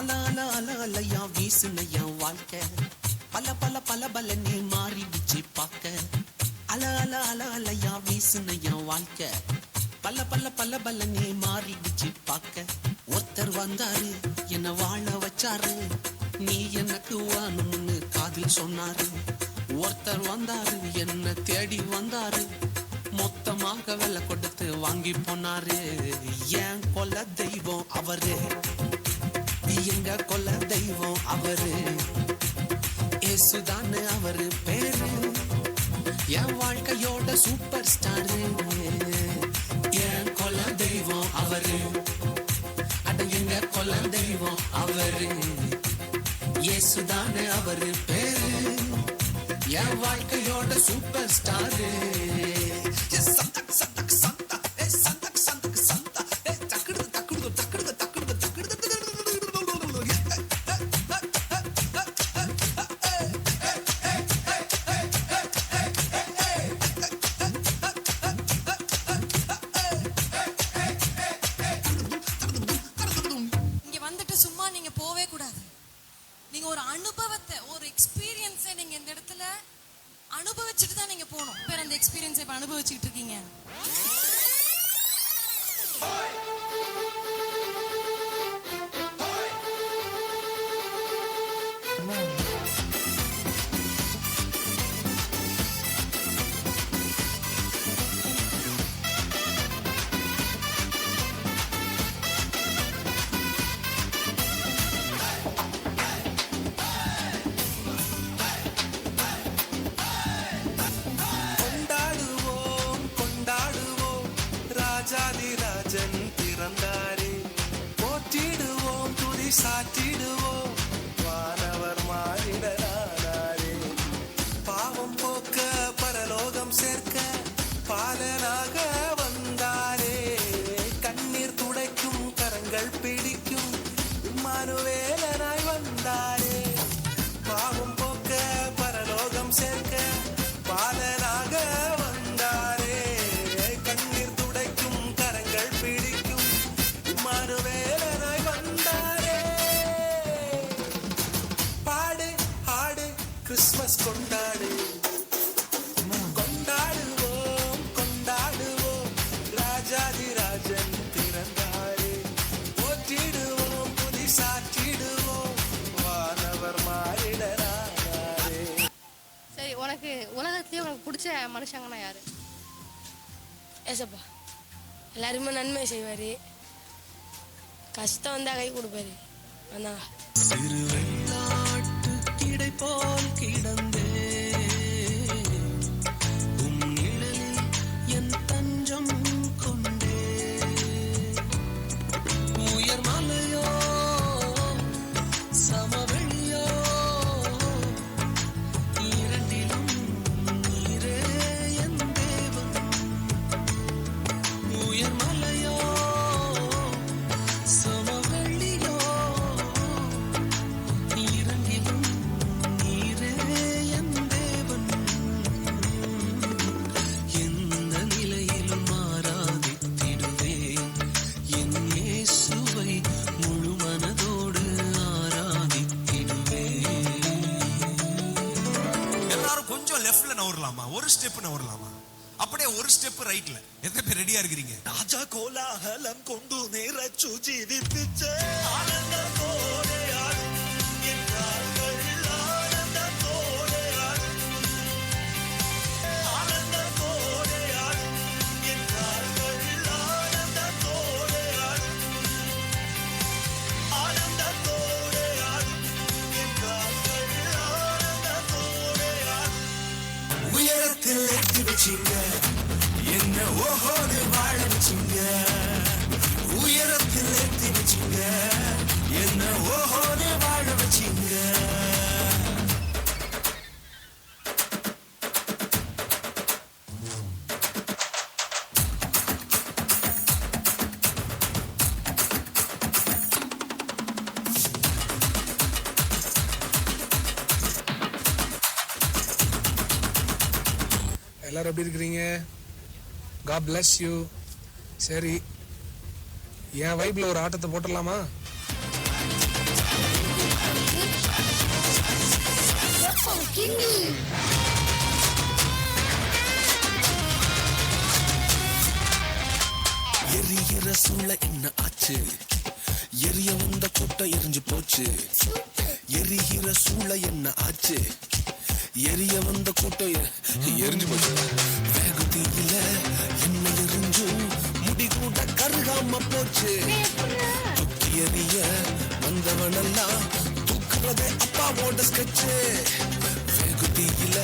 அல அல அல வீசுன என் வாழ்க்கை. பல பல பல பல நீ மாறிடுச்சு பார்க்க. அல அல வீசுனையா வீசுன என் வாழ்க்கை. பல பல பல பல நீ மாறிடுச்சு பார்க்க. ஒருத்தர் வந்தாரு என்ன வாழ வச்சாரு. நீ எனக்கு வாணும்னு காதில் சொன்னாரு. ஒருத்தர் வந்தாரு என்ன தேடி வந்தாரு. மொத்தமாக விலை கொடுத்து வாங்கி போனாரு. ஏன் கொல்ல தெய்வம் அவரு. எங்க கொல்ல தெய்வம் அவரு? ஏசுதான்னு அவரு பேரு. என் வாழ்க்கையோட சூப்பர் ஸ்டாரு என் கொல்ல தெய்வம் அவரு. அட எங்க கொல்ல தெய்வம் அவரு? ஏசுதான்னு அவரு பேரு. என் வாழ்க்கையோட சூப்பர் ஸ்டாரு நீங்க ஒரு அனுபவத்தை ஒரு எக்ஸ்பீரியன்ஸை நீங்க இந்த இடத்துல அனுபவிச்சுட்டு தான் நீங்க போகணும். பேர் அந்த எக்ஸ்பீரியன்ஸை இப்போ அனுபவிச்சுட்டு இருக்கீங்க. அனுவேலனாய் வந்தாய் பிடிச்ச மனுஷங்கன்னா யாரு? ஏசப்பா எல்லாருமே நன்மை செய்வார். கஷ்டம் வந்தால் கை கொடுப்பாரு. வந்தாங்க லெஃப்ட்ல நவரலாமா ஒரு ஸ்டெப் நவரலாமா அப்படியே ஒரு ஸ்டெப் ரைட்ல எத்தனை பேர் ரெடியா இருக்கிறீங்க? ராஜா கோலாகலம் கொண்டு நேரச்சு ஜீவிப்பிச்சே உயரத்தில் எத்தி வச்சிங்க என்ன ஓஹோடு வாழ வச்சிங்க உயரத்தில் எத்தி வச்சிங்க என்ன ஓஹோடு வாழ எல்லாரும் எப்படி இருக்கிறீங்க? காட் பிளஸ் யூ சரி. என் வைப்பில் ஒரு ஆட்டத்தை போட்டுடலாமா? எரிகிற சூழ என்ன ஆச்சு? எரிய வந்த கூட்டம் எரிஞ்சு போச்சு. எரிகிற சூழ என்ன ஆச்சு? எரிய வந்த கூட்டம் எரிஞ்சு போச்சு. வேகுதியில என்ன எரிஞ்சு. முடி கூட கருகாம போச்சு. தூக்கி எறிய வந்தவனெல்லாம் தூக்குறதே அப்பாவோட ஸ்கெட்சு வேகுதியில